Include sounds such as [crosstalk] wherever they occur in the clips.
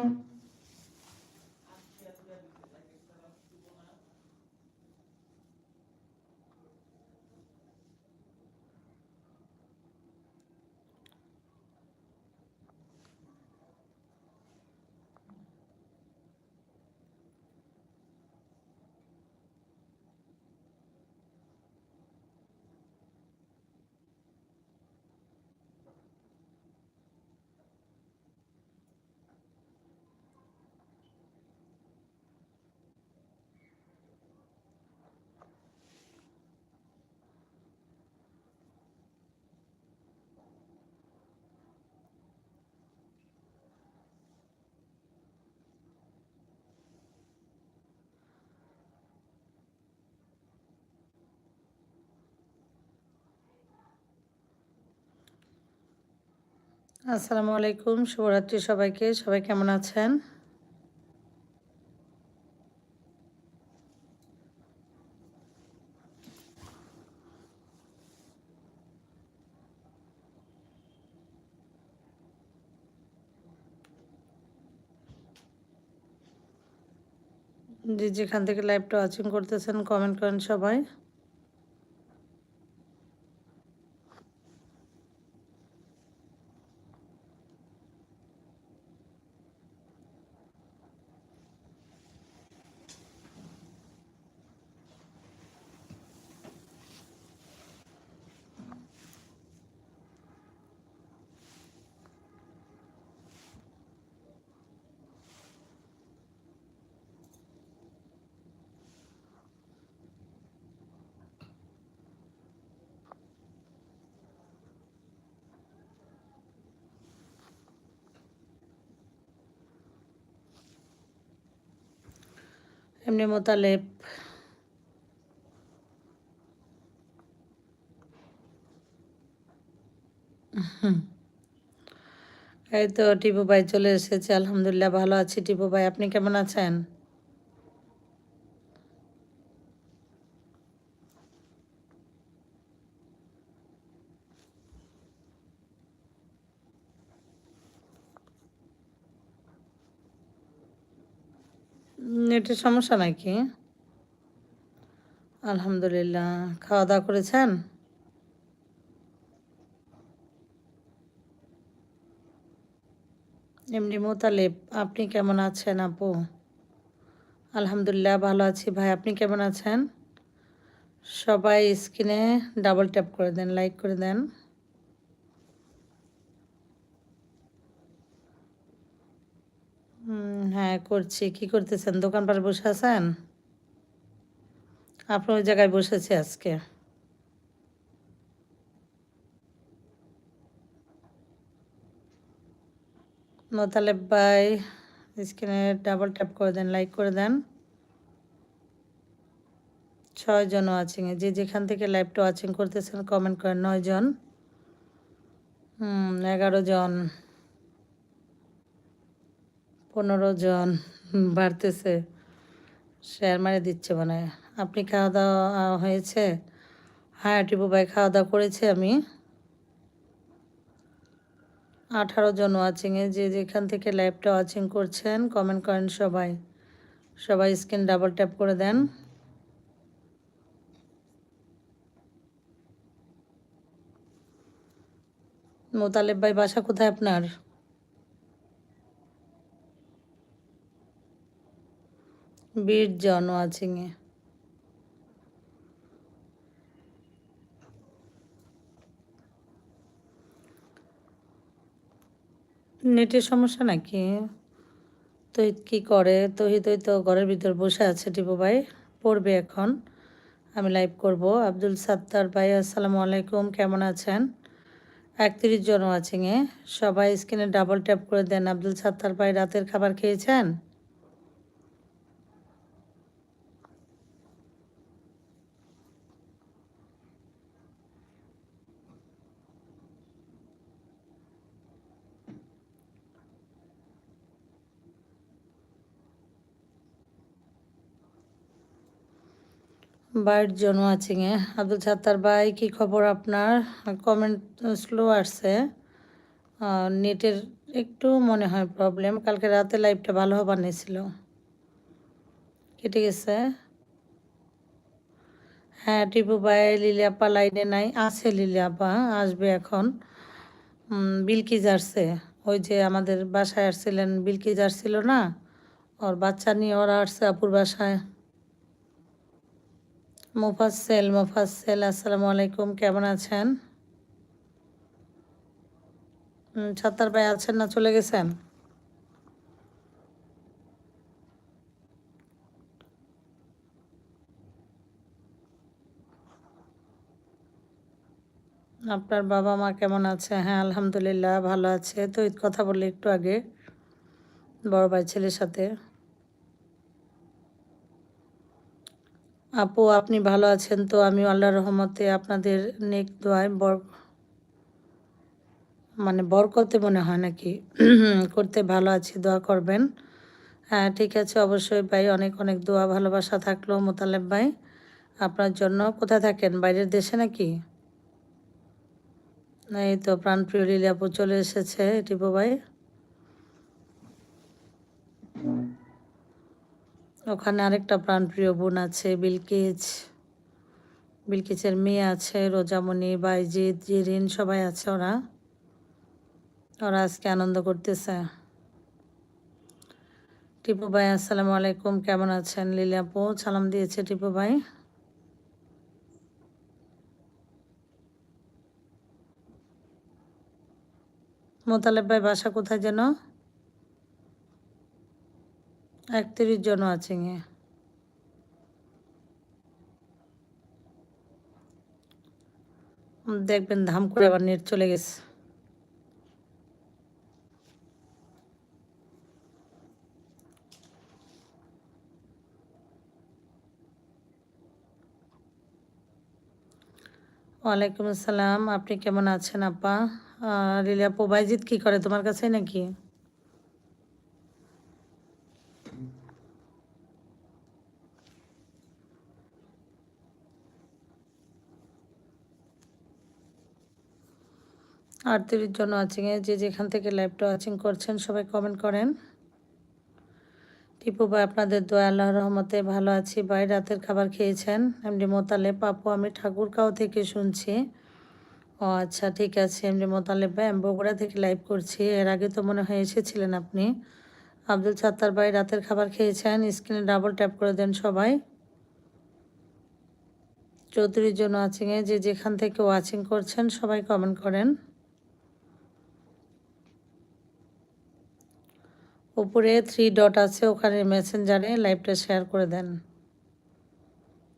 Mm-hmm. আসসালামু আলাইকুম, শুভরাত্রি সবাইকে। সবাই কেমন আছেন? যে যেখান থেকে লাইভটা ওয়াচিং করতেছেন কমেন্ট করেন সবাই। এমনি মোতালেব। এই তো টিপু ভাই চলে এসেছে, আলহামদুলিল্লাহ ভালো আছি। টিপু ভাই, আপনি কেমন আছেন? নেটের সমস্যা নাকি? আলহামদুলিল্লাহ। খাওয়া দাওয়া করেছেন? এমনি মোতালেব, আপনি কেমন আছেন আপু? আলহামদুলিল্লাহ, ভালো আছি ভাই। আপনি কেমন আছেন? সবাই স্ক্রিনে ডাবল ট্যাপ করে দেন লাইক করে দেন। হ্যাঁ করছি। কি করতেছেন? দোকান পার বসে আছেন? আপনার ওই জায়গায় বসেছি আজকে। মোতালেব ভাই, স্ক্রিনে ডাবল ট্যাপ করে দেন লাইক করে দেন। ছয় জন ওয়াচিং যে যেখান থেকে লাইভটা ওয়াচিং করতেছেন কমেন্ট করেন। নয় জন। হুম, এগারো জন। পনেরো জন বাড়তেছে। শেয়ার মারে দিচ্ছে মানে আপনি খাওয়া দাওয়া হয়েছে? হ্যাঁ টিপু ভাই খাওয়া দাওয়া করেছি আমি। আঠারো জন ওয়াচিংয়ে যে যেখান থেকে লাইভটা ওয়াচিং করছেন কমেন্ট করেন সবাই। সবাই স্ক্রিন ডাবল ট্যাপ করে দেন। মোতালেব ভাই, বাসা কোথায় আপনার? বীরজন ওয়াচিংয়ে নেটের সমস্যা নাকি? তহিত কি করে? তহিত ওই তো ঘরের ভিতর বসে আছে টিপু ভাই, পড়বে এখন। আমি লাইভ করব। আব্দুল সাত্তার ভাই, আসসালামু আলাইকুম, কেমন আছেন? একত্রিশ জন ওয়াচিংয়ে সবাই স্ক্রিনে ডাবল ট্যাপ করে দেন। আব্দুল সাত্তার ভাই, রাতের খাবার খেয়েছেন? বাইট জন ওয়াচিংয়ে আব্দুল সাত্তার ভাই, কি খবর আপনার? কমেন্ট স্লো আসছে। নেটের একটু মনে হয় প্রবলেম কালকে রাতে লাইভটা ভালো হবার নিয়েছিল। কেটে গেছে। হ্যাঁ টিপু ভাই লিলিয়াপা লাইনে নাই। আছে লিলিয়াপা আসবে এখন। বিলকিজ আসছে। ওই যে আমাদের বাসায় আসছিলেন, বিলকিজ আসছিল না। ওর বাচ্চা নিয়ে ওরা আসছে আপুর বাসায়। মুফাসেল মুফাসেল আসসালামু আলাইকুম, কেমন আছেন? ছাত্তার ভাই আছেন না, চলে গেছেন? আপনার বাবা মা কেমন আছে? হ্যাঁ আলহামদুলিল্লাহ, ভালো আছে। তো কথা বললে একটু আগে, বড় ভাই, ছেলের সাথে। আপু, আপনি ভালো আছেন তো? আমি আল্লাহ রহমতে আপনাদের নেক দোয়ায় বর মানে বরকতে মনে হয় নাকি? [clears throat] করতে ভালো আছি, দোয়া করবেন। হ্যাঁ ঠিক আছে, অবশ্যই ভাই, অনেক অনেক দোয়া, ভালোবাসা থাকল মোতালেব ভাই। আপনার জন্য। কোথায় থাকেন? বাইরের দেশে নাকি? এই তো, প্রাণপ্রিয় লীলাপু চলে এসেছে টিপু ভাই। ওখানে আরেকটা প্রাণপ্রিয় বোন আছে বিলকিজ বিলকিচের মেয়ে আছে, রোজামণি, বাইজিৎ, জিরিন, সবাই আছে ওরা। ওরা আজকে আনন্দ করতেছে। টিপু ভাই, আসসালামু আলাইকুম, কেমন আছেন? লিলাপু সালাম দিয়েছে টিপু ভাই। মোতালেব ভাই, বাসা কোথায় যেন? একত্রিশ জন আছে দেখবেন ধাম করে আবার নেট চলে গেছে। ওয়ালাইকুম আসসালাম, আপনি কেমন আছেন আপা? রিলিয়া পোবাইজিৎ কি করে? তোমার কাছে নাকি? আটত্রিশ জন ওয়াচিং এ যে যেখান থেকে লাইভটা ওয়াচিং করছেন, সবাই কমেন্ট করেন। টিপু ভাই, আপনাদের দোয়া আল্লাহ রহমতে ভালো আছি। ভাই, রাতের খাবার খেয়েছেন? এমডি মোতালে পাপু আমি ঠাকুরকাও থেকে শুনছি। ও আচ্ছা ঠিক আছে, এমডি মোতালেব ভাই, আমি বগুড়া থেকে লাইভ করছি। এর আগে তো মনে হয় এসেছিলেন আপনি। আব্দুল সাত্তার ভাই, রাতের খাবার খেয়েছেন? স্ক্রিনে ডাবল ট্যাপ করে দেন সবাই। চৌত্রিশ জন্য ওয়াচিংয়ে যে যেখান থেকে ওয়াচিং করছেন, সবাই কমেন্ট করেন। উপরে থ্রি ডট আছে, ওখানে মেসেঞ্জারে লাইভটা শেয়ার করে দেন।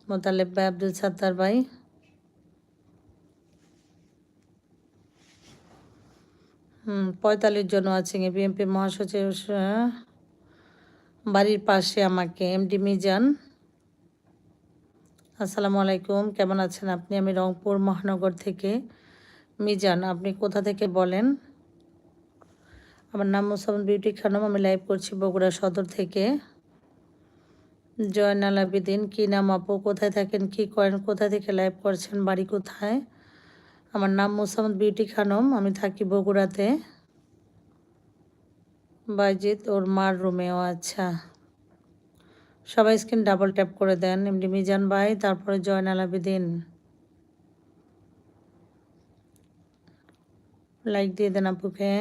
মোতালেব ভাই, আব্দুল সাত্তার ভাই। হুম, পঁয়তাল্লিশ জন আছে বিএনপি মহাসচিব বাড়ির পাশে আমাকে এমডি মিজান। আসসালামু আলাইকুম, কেমন আছেন আপনি? আমি রংপুর মহানগর থেকে। মিজান, আপনি কোথা থেকে বলেন? আমার নাম মোসামদ বিউটি খানম, আমি লাইভ করছি বগুড়া সদর থেকে। জয়নাল আবিদিন কী নাম আপু? কোথায় থাকেন? কি করেন? কোথা থেকে লাইভ করছেন? বাড়ি কোথায়? আমার নাম মোসামদ বিউটি খানম, আমি থাকি বগুড়াতে। বাইজিৎ, ওর মার রুমেও আচ্ছা। সবাই স্ক্রিন ডাবল ট্যাপ করে দেন, এমডি মিজান ভাই, তারপরে জয়নাল আবিদিন লাইক দিয়ে দেন আপুকে।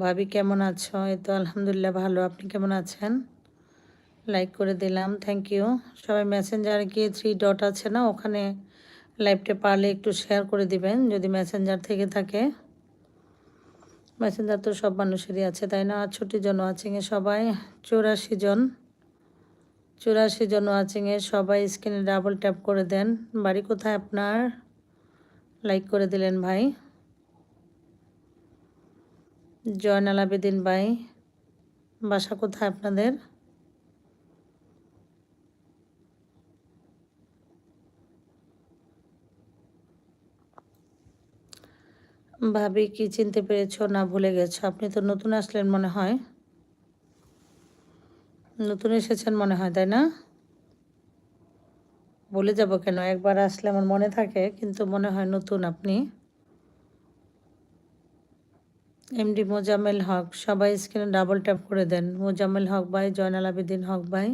ভাবি, কেমন আছো? এই তো আলহামদুলিল্লাহ ভালো। আপনি কেমন আছেন? লাইক করে দিলাম। থ্যাংক ইউ সবাই মেসেঞ্জারে গিয়ে থ্রি ডট আছে না? ওখানে লাইভটা পারলে একটু শেয়ার করে দিবেন, যদি মেসেঞ্জার থেকে থাকে। মেসেঞ্জার তো সব মানুষেরই আছে, তাই না? আটষট্টি জন ওয়াচিংয়ে সবাই, চৌরাশি জন। চুরাশি জন ওয়াচিংয়ে সবাই স্ক্রিনে ডাবল ট্যাপ করে দেন। বাড়ি কোথায় আপনার? লাইক করে দিলেন ভাই। জয়নাল আবেদিন ভাই, বাসা কোথায় আপনাদের? ভাবি কি চিনতে পেরেছ না ভুলে গেছো? আপনি তো নতুন আসলেন মনে হয়। নতুন এসেছেন মনে হয়, তাই না? বলে যাব কেন? একবার আসলে আমার মনে থাকে, কিন্তু মনে হয় নতুন আপনি। এমডি মোজাম্মেল হক সবাই স্ক্রিনে ডাবল ট্যাপ করে দেন। মোজাম্মেল হক ভাই জয়নাল আবেদিন হক ভাই।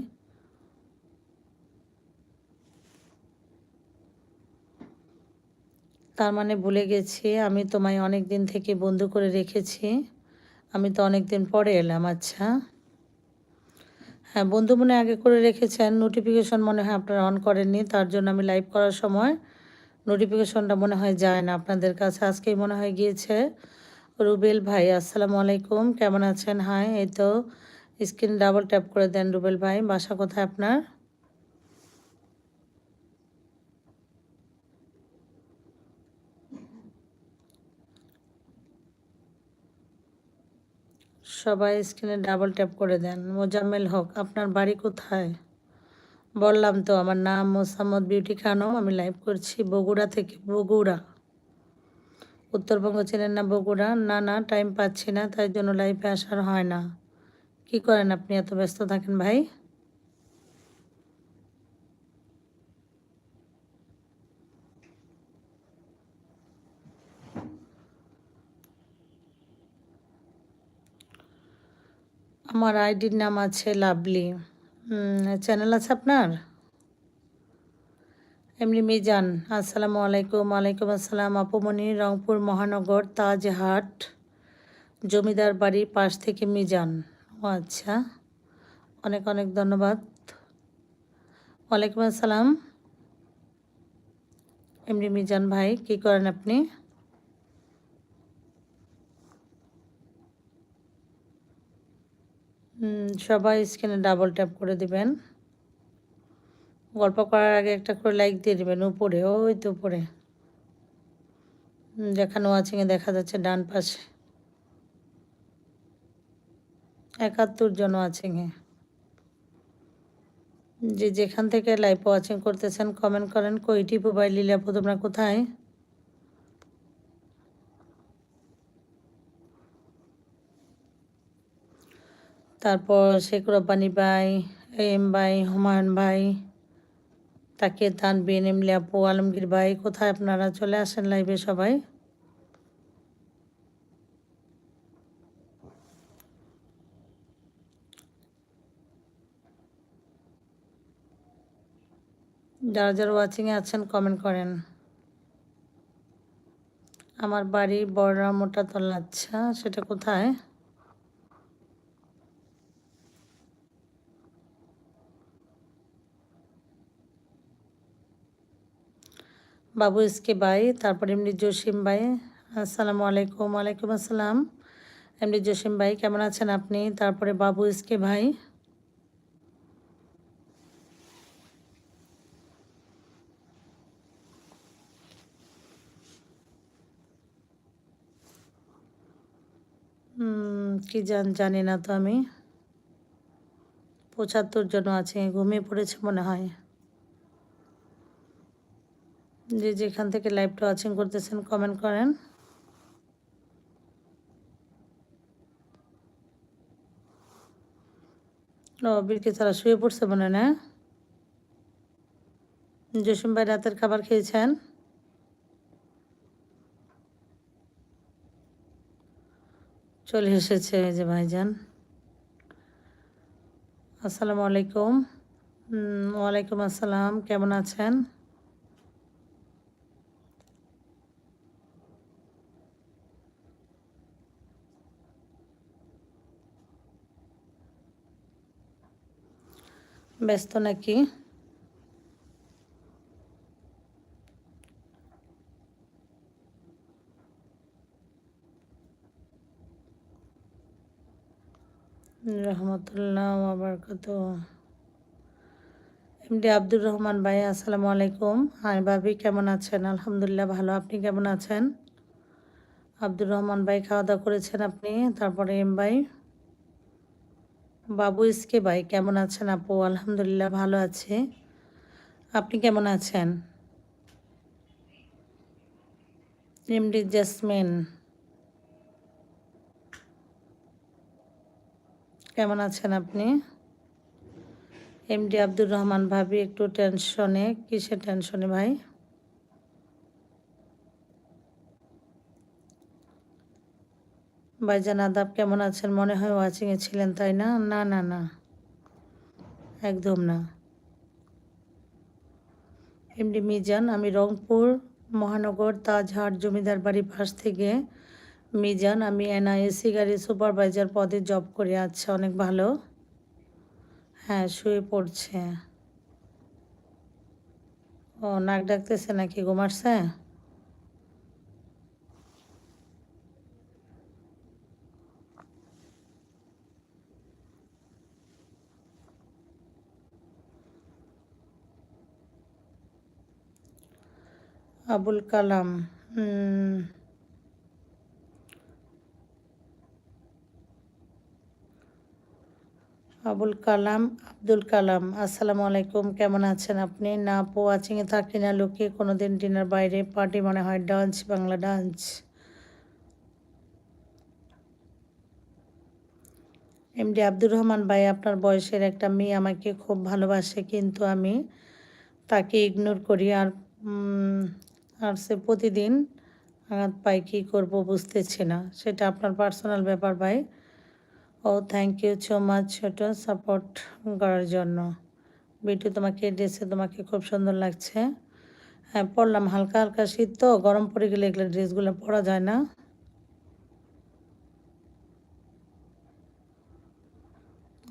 তার মানে ভুলে গেছি, আমি তোমায় অনেক দিন থেকে বন্ধু করে রেখেছি। আমি তো অনেক দিন পরে এলাম আচ্ছা। হ্যাঁ বন্ধু মনে আগে করে রেখেছেন। নোটিফিকেশন মনে হয় আপনারা অন করেননি, তার জন্য আমি লাইভ করার সময় নোটিফিকেশনটা মনে হয় যায় না আপনাদের কাছে। আজকেই মনে হয় গিয়েছে। রুবেল ভাই, আসসালামু আলাইকুম। কেমন আছেন? হাই, এই তো স্ক্রিন ডাবল ট্যাপ করে দেন রুবেল ভাই। বাসা কোথায় আপনার? সবাই স্ক্রিনে ডাবল ট্যাপ করে দেন। মোজাম্মেল হক, আপনার বাড়ি কোথায়? বললাম তো, আমার নাম মোসাম্মদ বিউটি খানম। আমি লাইভ করছি বগুড়া থেকে বগুড়া। উত্তরবঙ্গ চেনেন না বগুড়া। না না টাইম পাচ্ছি না, তাই জন্য লাইফে আসার হয় না। কি করেন আপনি? এত ব্যস্ত থাকেন ভাই? আমার আইডির নাম আছে লাভলি। চ্যানেল আছে আপনার? এমনি মিজান, আসসালামু আলাইকুম, ওয়ালাইকুম আসসালাম। আপুমণি রংপুর মহানগর তাজহাট, জমিদার বাড়ি পাশ থেকে মিজান। ও আচ্ছা অনেক অনেক ধন্যবাদ। ওয়ালাইকুম আসসালাম। এমনি মিজান ভাই, কি করেন আপনি? সবাই স্ক্রিনে ডাবল ট্যাপ করে দিবেন। গল্প করার আগে একটা করে লাইক দিয়ে দেবেন উপরে, ওই তো উপরে। যেখানে ওয়াচিংয়ে দেখা যাচ্ছে ডান পাশে। একাত্তর জন ওয়াচিংয়ে যে যেখান থেকে লাইভ ওয়াচিং করতেছেন কমেন্ট করেন কইটি মোবাইল লিলাপু তোমরা কোথায়? তারপর শেখ রব্বানি ভাই, এম ভাই, হুমায়ুন ভাই তাকে তানবিন এমলি আপু আলমগীর ভাই, কোথায় আপনারা চলে আসেন লাইভে সবাই? যারা যারা ওয়াচিংয়ে আছেন কমেন্ট করেন। আমার বাড়ি বড়রা মোটা তলা আচ্ছা সেটা কোথায়? বাবু ইসকে ভাই তারপর এমনি জসিম ভাই আসসালামু আলাইকুম, ওয়ালাইকুম আসসালাম। এমনি জসিম ভাই কেমন আছেন আপনি? তারপরে বাবু ইসকে ভাই। কি জান, জানি না তো আমি। পঁচাত্তর জন আছে, ঘুমিয়ে পড়েছে মনে হয়। যে যেখান থেকে লাইভটা ওয়াচিং করতেছেন কমেন্ট করেন। ও বীরকে তারা শুয়ে পড়ছে মনে না? জসিম ভাই রাতের খাবার খেয়েছেন? চলে এসেছে যে ভাইজান। আসসালামু আলাইকুম। ওয়ালাইকুম আসসালাম, কেমন আছেন? ব্যস্ত নাকি? রহমতুল্লাহ আবরকাত এমডি আব্দুর রহমান ভাই, আসসালামু আলাইকুম। হাই ভাবি, কেমন আছেন? আলহামদুলিল্লাহ, ভালো। আপনি কেমন আছেন? আব্দুর রহমান ভাই, খাওয়া দাওয়া করেছেন আপনি? তারপরে এম ভাই? বাবু ইসকে ভাই, কেমন আছেন আপু? আলহামদুলিল্লাহ, ভালো আছে। আপনি কেমন আছেন? এমডি জাসমিন। কেমন আছেন আপনি? এমডি আব্দুর রহমান ভাবি, একটু টেনশনে কিসের টেনশনে ভাই? ভাইজান আদাব কেমন আছেন? মনে হয় ওয়াচিংয়ে ছিলেন, তাই না? না না না। একদম না। এমডি মিজান, আমি রংপুর মহানগর তাজহাট জমিদার বাড়ির পাশ থেকে। মিজান, আমি এনআইএসি গাড়ি সুপারভাইজার পদে জব করে। আচ্ছা অনেক ভালো। হ্যাঁ শুয়ে পড়ছে। ও, নাক ডাকতেছে নাকি? ঘুমাচ্ছে আবুল কালাম। আবুল কালাম, আব্দুল কালাম, আসসালামু আলাইকুম, কেমন আছেন আপনি? না, আপু ওয়াচিংয়ে থাকি না লোকে কোনো দিন ডিনার বাইরে, পার্টি মনে হয় dance, Bangla dance. MD Abdur Rahman ভাই, আপনার বয়সের একটা মেয়ে আমাকে খুব ভালোবাসে, কিন্তু আমি তাকে ইগনোর করি আর আর সে প্রতিদিন আঘাত পাই কী করব বুঝতেছি না। সেটা আপনার পার্সোনাল ব্যাপার ভাই। ও থ্যাংক ইউ সো মাচ ছোট সাপোর্ট করার জন্য। বিটু তোমাকে, ড্রেসে তোমাকে খুব সুন্দর লাগছে। হ্যাঁ পরলাম হালকা হালকা শীত তো, গরম পড়ে গেলে এগুলো ড্রেসগুলো পরা যায় না।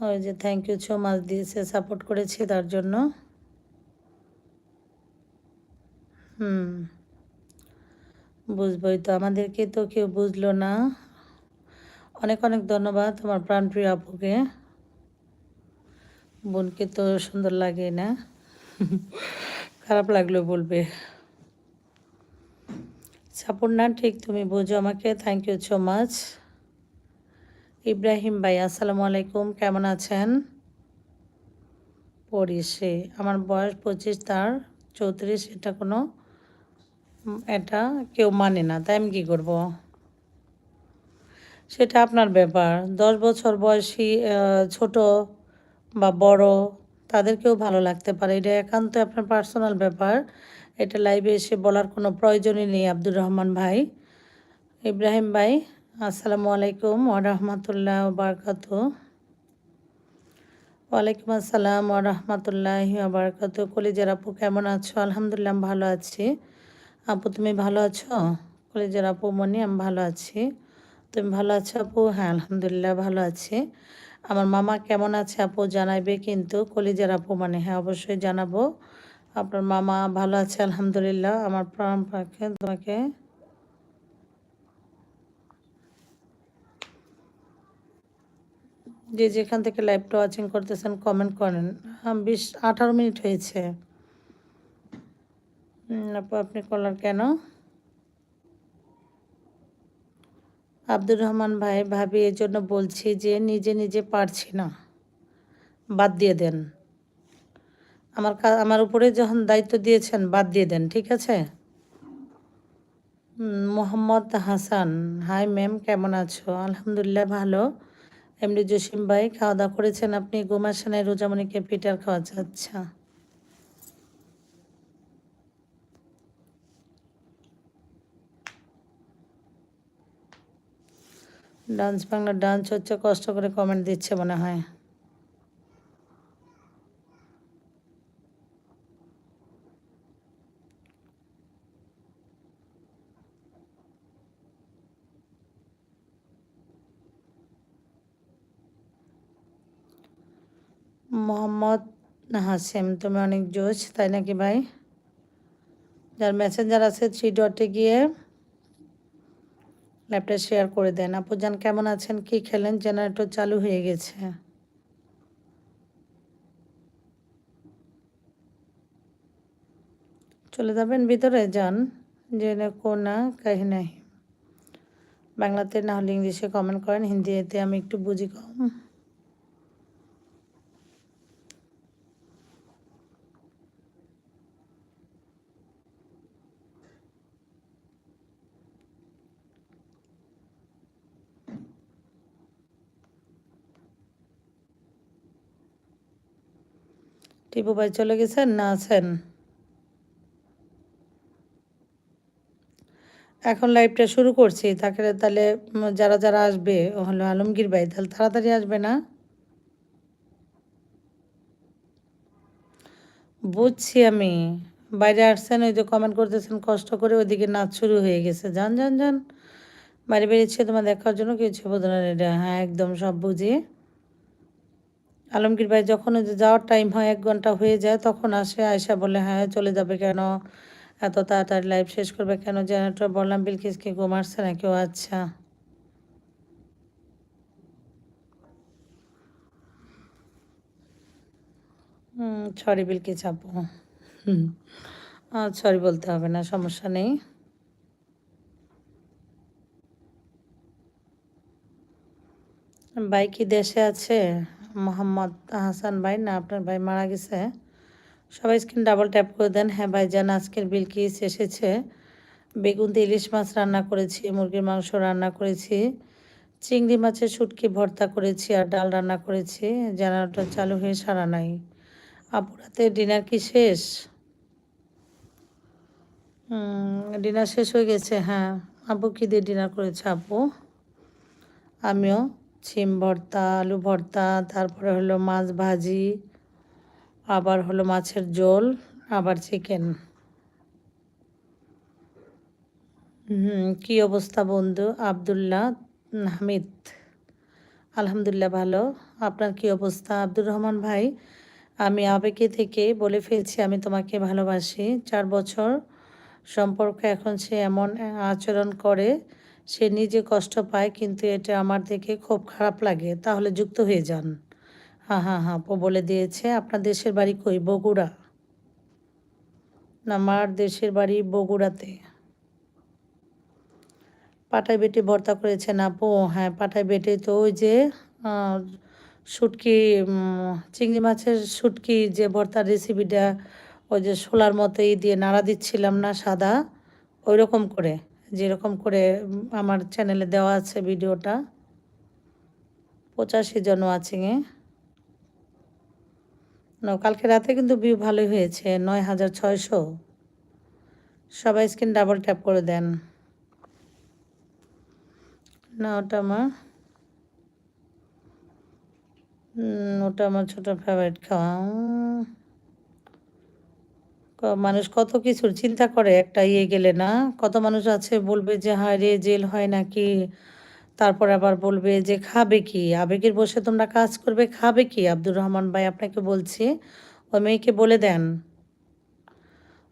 ওই যে থ্যাংক ইউ সো মাচ দিয়েছে সাপোর্ট করেছে তার জন্য। হুম। বুঝবই তো, আমাদেরকে তো কেউ বুঝলো না। অনেক অনেক ধন্যবাদ আমার প্রাণপ্রিয় আপুকে। বোনকে তো সুন্দর লাগে না। খারাপ লাগল বলবে। সাপোর্ট না ঠিক তুমি বোঝো আমাকে thank you so much Ibrahim ভাই, আসসালামু আলাইকুম, কেমন আছেন? পড়ি সে, আমার বয়স পঁচিশ, তার চৌত্রিশ, এটা কোনো এটা কেউ মানে না, তাই আমি কী করব? সেটা আপনার ব্যাপার। দশ বছর বয়সী ছোট বা বড়, তাদেরকেও ভালো লাগতে পারে। এটা একান্ত আপনার পার্সোনাল ব্যাপার। এটা লাইভে এসে বলার কোনো প্রয়োজনই নেই, আব্দুর রহমান ভাই। ইব্রাহিম ভাই, আসসালামু আলাইকুম ওরহমতুল্লাহ বারকাত। ওয়ালাইকুম আসসালাম ওরহমতুল্লাহ বারকাত। কলিজার আপু, কেমন আছো? আলহামদুলিল্লাহ ভালো আছি। আপু, তুমি ভালো আছো? কলিজার আপু, মনি, আমি ভালো আছি। তুমি ভালো আছো, আপু? হ্যাঁ আলহামদুলিল্লাহ, ভালো আছি। আমার মামা কেমন আছে আপু? জানাইবে কিন্তু কলিজার আপু মানে। হ্যাঁ অবশ্যই জানাব। আপনার মামা ভালো আছে, আলহামদুলিল্লাহ। আমার প্রাণ পাখে তোমাকে যে যেখান থেকে লাইভটা ওয়াচিং করতেছেন কমেন্ট করেন। বিশ, আঠারো মিনিট হয়েছে। আপু, আপনি কলার কেন? আব্দুর রহমান ভাই, ভাবি এই জন্য বলছি যে নিজে নিজে পারছি না। বাদ দিয়ে দেন। আমার আমার উপরে যখন দায়িত্ব দিয়েছেন, বাদ দিয়ে দেন, ঠিক আছে? মোহাম্মদ হাসান। হাই ম্যাম, কেমন আছো? আলহামদুলিল্লাহ ভালো। এমনি জসিম ভাই, খাওয়া দাওয়া করেছেন আপনি? গোমাসানায় রোজামণিকে পিঠার খাওয়া আচ্ছা। ডান্স, বাংলা ডান্স হচ্ছে কষ্ট করে কমেন্ট দিচ্ছে মনে হয়। মোহাম্মদ হাসেম, তুমি অনেক জোশ, তাই নাকি ভাই? যার মেসেঞ্জার আছে থ্রি ডটে গিয়ে ল্যাপটপ শেয়ার করে দেন। আপু যান কেমন আছেন? কি খেলেন? জেনারেটর চালু হয়ে গেছে। চলে যাবেন ভিতরে যান যে কোনা কাহি নাই বাংলাতে না হলে ইংলিশে কমেন্ট করেন, হিন্দিতে আমি একটু বুঝি কম। টিপু ভাই চলে গেছেন না আছেন? এখন লাইভটা শুরু করছি, তাকে তাহলে যারা যারা আসবে হলো আলমগীর ভাই, তাহলে তাড়াতাড়ি আসবে না? বুঝছি আমি। বাইরে আসছেন, ওই যে কমেন্ট করতেছেন, কষ্ট করে ওইদিকে নাচ শুরু হয়ে গেছে। যান যান যান। বাইরে বেরিয়েছে তোমার দেখার জন্য কিছু বোধ না এটা হ্যাঁ একদম সব বুঝি। আলমগীর ভাই, যখন যাওয়ার টাইম হয়, এক ঘণ্টা হয়ে যায়, তখন আসে আয়সা বলে হ্যাঁ চলে যাবে কেন? এত তাড়াতাড়ি লাইভ শেষ করবে কেন? জেনারেটর বললাম বিলকিসকে ঘুম আসছে নাকি? ও আচ্ছা। সরি বিলকিস আপু। হুম সরি বলতে হবে না, সমস্যা নেই। ভাই কি দেশে আছে? মোহাম্মদ হাসান ভাই, না, আপনার ভাই মারা গেছে। সবাই স্ক্রিন ডাবল ট্যাপ করে দেন। হ্যাঁ ভাই জান, আজকের বিলকিস এসেছে? বেগুন দিয়ে ইলিশ মাছ রান্না করেছি, মুরগির মাংস রান্না করেছি, চিংড়ি মাছের শুটকি ভর্তা করেছি আর ডাল রান্না করেছি। জানালাটা চালু হয়ে সারা নাই। আপুরাতে ডিনার কি শেষ? ডিনার শেষ হয়ে গেছে হ্যাঁ। আপু, কী দিয়ে ডিনার করেছে আপু? আমিও। ছিম ভর্তা, আলু ভর্তা, তারপরে হলো মাছ ভাজি, আবার হলো মাছের ঝোল, আবার চিকেন হুম, কী অবস্থা বন্ধু? আবদুল্লাহ, হামিদ। আলহামদুলিল্লাহ ভালো। আপনার কি অবস্থা? আব্দুর রহমান ভাই, আমি আবেগে থেকে বলে ফেলছি, আমি তোমাকে ভালোবাসি। চার বছর সম্পর্ক এখন সে এমন আচরণ করে সে নিজে কষ্ট পায়, কিন্তু এটা আমার দেখে খুব খারাপ লাগে। তাহলে যুক্ত হয়ে যান। হ্যাঁ হ্যাঁ হ্যাঁ ও বলে দিয়েছে, আপনার দেশের বাড়ি কই? বগুড়া। আমার দেশের বাড়ি বগুড়াতে। পাটায় বেটে ভর্তা করেছেন আপু। হ্যাঁ পাটায় বেটে তো ওই যে শুটকি চিংড়ি মাছের শুটকি যে ভর্তার রেসিপিটা ওই যে শোলার মতোই দিয়ে নাড়া দিচ্ছিলাম না সাদা ওই রকম করে। যেরকম করে আমার চ্যানেলে দেওয়া আছে ভিডিওটা। পঁচাশি জন ওয়াচিংয়ে কালকে রাতে কিন্তু ভিউ ভালোই হয়েছে, নয় হাজার ছয়শো। সবাই স্ক্রিন ডাবল ট্যাপ করে দেন। না ওটা আমার। ওটা আমার ছোটো ফেভারিট খাওয়া। মানুষ কত কিছুর চিন্তা করে, একটা ইয়ে গেলে না? কত মানুষ আছে বলবে যে, হায় রে, জেল হয় নাকি? তারপর আবার বলবে যে, খাবে কি? আবেগের বসে তোমরা কাজ করবে, খাবে কি? আব্দুর রহমান ভাই আপনাকে বলছি, ওই মেয়েকে বলে দেন।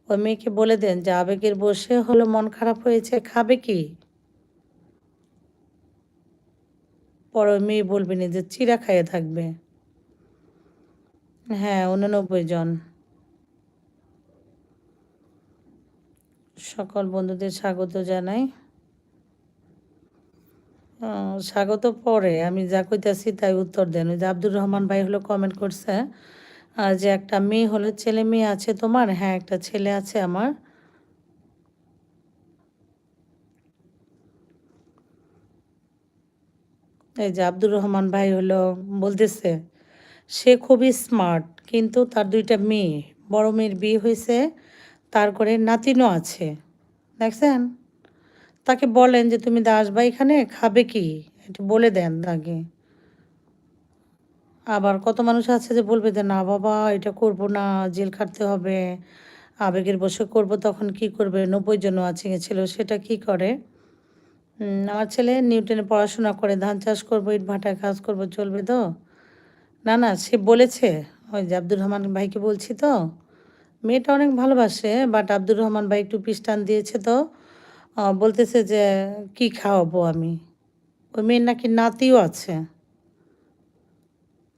ওই মেয়েকে বলে দেন যে, আবেগের বসে হলো মন খারাপ হয়েছে, খাবে কি? পরে ওই মেয়ে বলবে না যে চিরা খাইয়ে থাকবে। হ্যাঁ উননব্বই জন। সকল বন্ধুদের স্বাগত জানাই। স্বাগত পরে আমি যা কইতাছি তাই উত্তর দেন। ওই যে আব্দুর রহমান ভাই হলো কমেন্ট করছে যে একটা মেয়ে হলো, ছেলে মেয়ে আছে তোমার? হ্যাঁ একটা ছেলে আছে আমার। এই যে আব্দুর রহমান ভাই হলো বলতেছে, সে খুবই স্মার্ট কিন্তু তার দুইটা মেয়ে, বড় মেয়ের বিয়ে হয়েছে তার করে নাতিনও আছে। দেখছেন? তাকে বলেন যে, তুমি আসবা এখানে, খাবে কি? একটু বলে দেন তাকে। আবার কত মানুষ আছে যে বলবে যে, না বাবা, এটা করব না, জেল খাটতে হবে, আবেগের বসে করব, তখন কি করবে? নব্বই জন আছে ছিল, সেটা কি করে? আমার ছেলে নিউটনে পড়াশোনা করে, ধান চাষ করব, ইট ভাটায় কাজ করব, চলবে তো? না না, সে বলেছে, ওই যে আব্দুর রহমান ভাইকে বলছি তো মেয়েটা অনেক ভালোবাসে বাট আব্দুর রহমান ভাই একটু পিস্টান দিয়েছে তো। বলতেছে যে, কি খাওয়াবো আমি? ওই মেয়ের নাকি নাতিও আছে।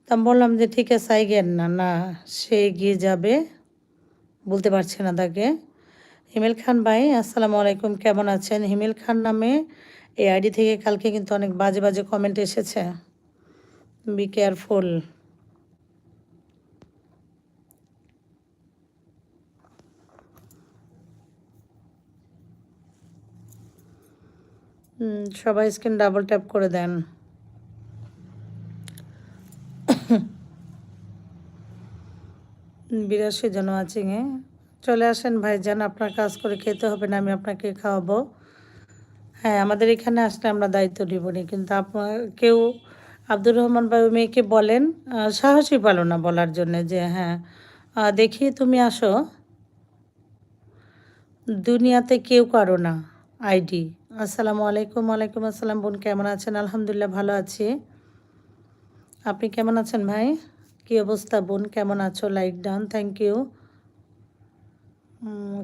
তা বললাম যে, ঠিক আছে, আই গেন না। না, সে এগিয়ে যাবে। বলতে পারছে না তাকে। হিমেল খান ভাই, আসসালামু আলাইকুম, কেমন আছেন? হিমেল খান নামে এই আইডি থেকে কালকে কিন্তু অনেক বাজে বাজে কমেন্ট এসেছে। বি কেয়ারফুল সবাই স্ক্রিন ডাবল ট্যাপ করে দেন। বিরাশি জন ওয়াচিংয়ে চলে আসেন ভাইজান, আপনার কাজ করে খেতে হবে না, আমি আপনাকে খাওয়াবো। হ্যাঁ আমাদের এখানে আসলে আমরা দায়িত্ব নিব নি, কিন্তু আপনার কেউ আব্দুর রহমান ভাই মেয়েকে বলেন সাহসই পালো না বলার জন্য যে হ্যাঁ দেখি তুমি আসো। দুনিয়াতে কেউ কারও না, আইডি। আসসালামু আলাইকুম, ওয়ালাইকুম আসসালাম বোন, কেমন আছেন? আলহামদুলিল্লাহ ভালো আছি। আপনি কেমন আছেন ভাই? কী অবস্থা বোন? কেমন আছো? লাইক ডান থ্যাংক ইউ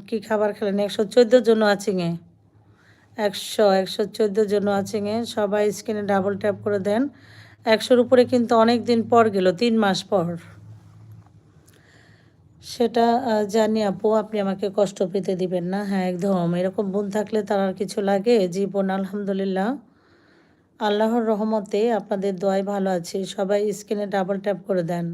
কী খাবার খেলেন? একশো চোদ্দোর জন্য আছিঙে একশো একশো চোদ্দোর জন্য আছিঙে সবাই স্ক্রিনে ডাবল ট্যাপ করে দেন। একশোর উপরে কিন্তু অনেক দিন পর গেল, তিন মাস পর। সেটা জানি আপু, আপনি আমাকে কষ্ট পেতে দিবেন না। হ্যাঁ একদম। এরকম বোন থাকলে তার আর কিছু লাগে? জীবন, আলহামদুলিল্লাহ। আল্লাহর রহমতে আপনাদের দোয়ায় ভালো আছে। সবাই স্ক্রিনে ডাবল ট্যাপ করে দেন।